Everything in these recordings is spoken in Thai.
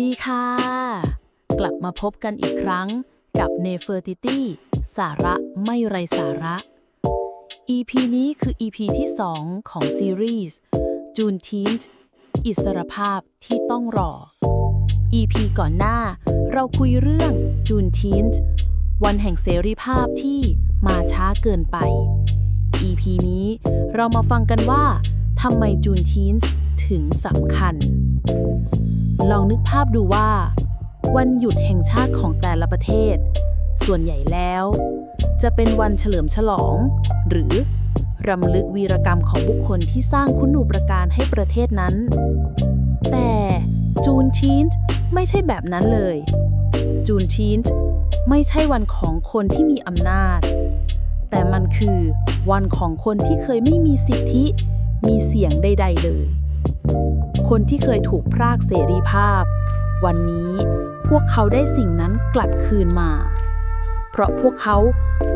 ดีค่ะ กลับมาพบกันอีกครั้งกับ n e f e r t i t y สาระไม่ไรสาระ EP นี้คือ EP ที่ 2 ของซีรีส์ June t e e n อิสรภาพที่ต้องรอ EP ก่อนหน้าเราคุยเรื่อง June t e e n วันแห่งเสรีภาพที่มาช้าเกินไป EP นี้เรามาฟังกันว่าทำไม June t e e n ถึงสำคัญ ลองนึกภาพดูว่า วันหยุดแห่งชาติของแต่ละประเทศ ส่วนใหญ่แล้ว จะเป็นวันเฉลิมฉลอง หรือรำลึกวีรกรรมของบุคคลที่สร้างคุณูปการให้ประเทศนั้น แต่จูนชีนไม่ใช่แบบนั้นเลย จูนชีนไม่ใช่วันของคนที่มีอำนาจ แต่มันคือวันของคนที่เคยไม่มีสิทธิ มีเสียงใด ๆ เลย คนที่เคยถูกพรากเสรีภาพ วันนี้พวกเขาได้สิ่งนั้นกลับคืนมา เพราะพวกเขา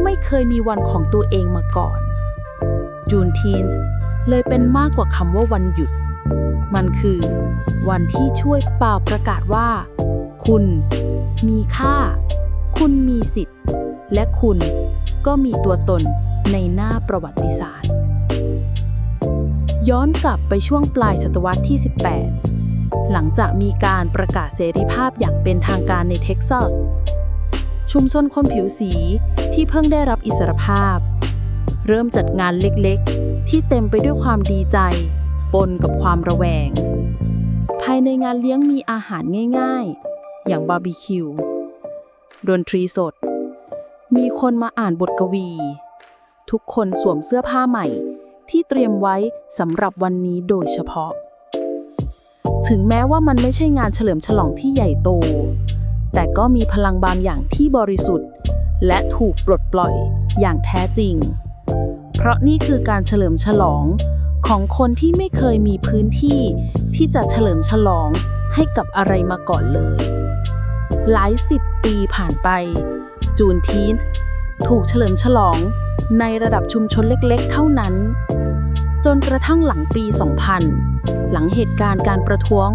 ไม่เคยมีวันของตัวเองมาก่อนจูนทีนเลยเป็นมากกว่าคำว่าวันหยุด มันคือ วันที่ช่วยเป่าประกาศว่า คุณมีค่า คุณมีสิทธิ์ และคุณก็มีตัวตนในหน้าประวัติศาสตร์ ย้อนกลับไปช่วงปลายศตวรรษที่ 18 หลังจากมีการประกาศเสรีภาพอย่างเป็นทางการในเท็กซัส ชุมชนคนผิวสีที่เพิ่งได้รับอิสรภาพ เริ่มจัดงานเล็กๆ ที่เต็มไปด้วยความดีใจ ปนกับความระแวง ภายในงานเลี้ยงมีอาหารง่ายๆ อย่างบาร์บีคิว ดนตรีสด มีคนมาอ่านบทกวี ทุกคนสวมเสื้อผ้าใหม่ ที่เตรียมไว้สำหรับวันนี้โดยเฉพาะ ถึงแม้ว่ามันไม่ใช่งานเฉลิมฉลองที่ใหญ่โต แต่ก็มีพลังบางอย่างที่บริสุทธิ์ และถูกปลดปล่อยอย่างแท้จริง เพราะนี่คือการเฉลิมฉลองของคนที่ไม่เคยมีพื้นที่ที่จะเฉลิมฉลองให้กับอะไรมาก่อนเลย หลายสิบปีผ่านไป จูนทีนถูกเฉลิมฉลองในระดับชุมชนเล็กๆ เท่านั้น จนกระทั่งหลังปี 2000 หลังเหตุการณ์การประท้วง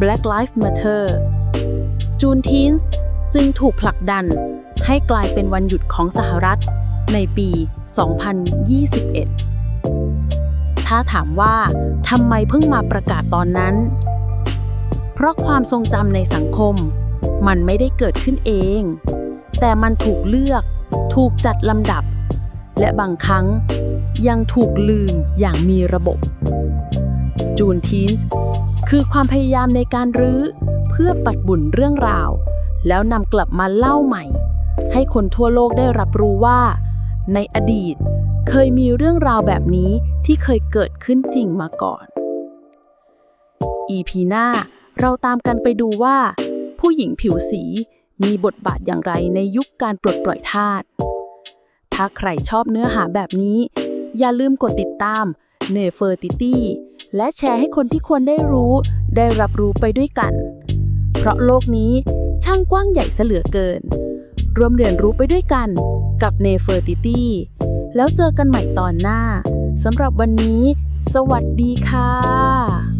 Black Lives Matter จูนทีนจึงถูกผลักดันให้กลายเป็นวันหยุดของสหรัฐในปี 2021 ถ้าถามว่าทำไมเพิ่งมาประกาศตอนนั้น เพราะความทรงจำในสังคม มันไม่ได้เกิดขึ้นเอง แต่มันถูกเลือก ถูกจัดลำดับ และบางครั้ง ยังถูกลืมอย่างมีระบบจูนทีนส์คือความพยายามในการรื้อ เพื่อปัดบุ่นเรื่องราว แล้วนำกลับมาเล่าใหม่ ให้คนทั่วโลกได้รับรู้ว่า ในอดีตเคยมีเรื่องราวแบบนี้ที่เคยเกิดขึ้นจริงมาก่อน EP หน้าเราตามกันไปดูว่า ผู้หญิงผิวสีมีบทบาทอย่างไรในยุคการปลดปล่อยทาสถ้าใครชอบเนื้อหาแบบนี้ อย่าลืมกดติดตาม n e f e r t i t y และแชร์ให้คนที่ควรได้รู้ ได้รับรู้ไปด้วยกัน เพราะโลกนี้ช่างกว้างใหญ่เสเหลือเกิน รวมเรียนรู้ไปด้วยกันกับ n e f e r t i t y แล้วเจอกันใหม่ตอนหน้าสำหรับวันนี้ สวัสดีค่ะ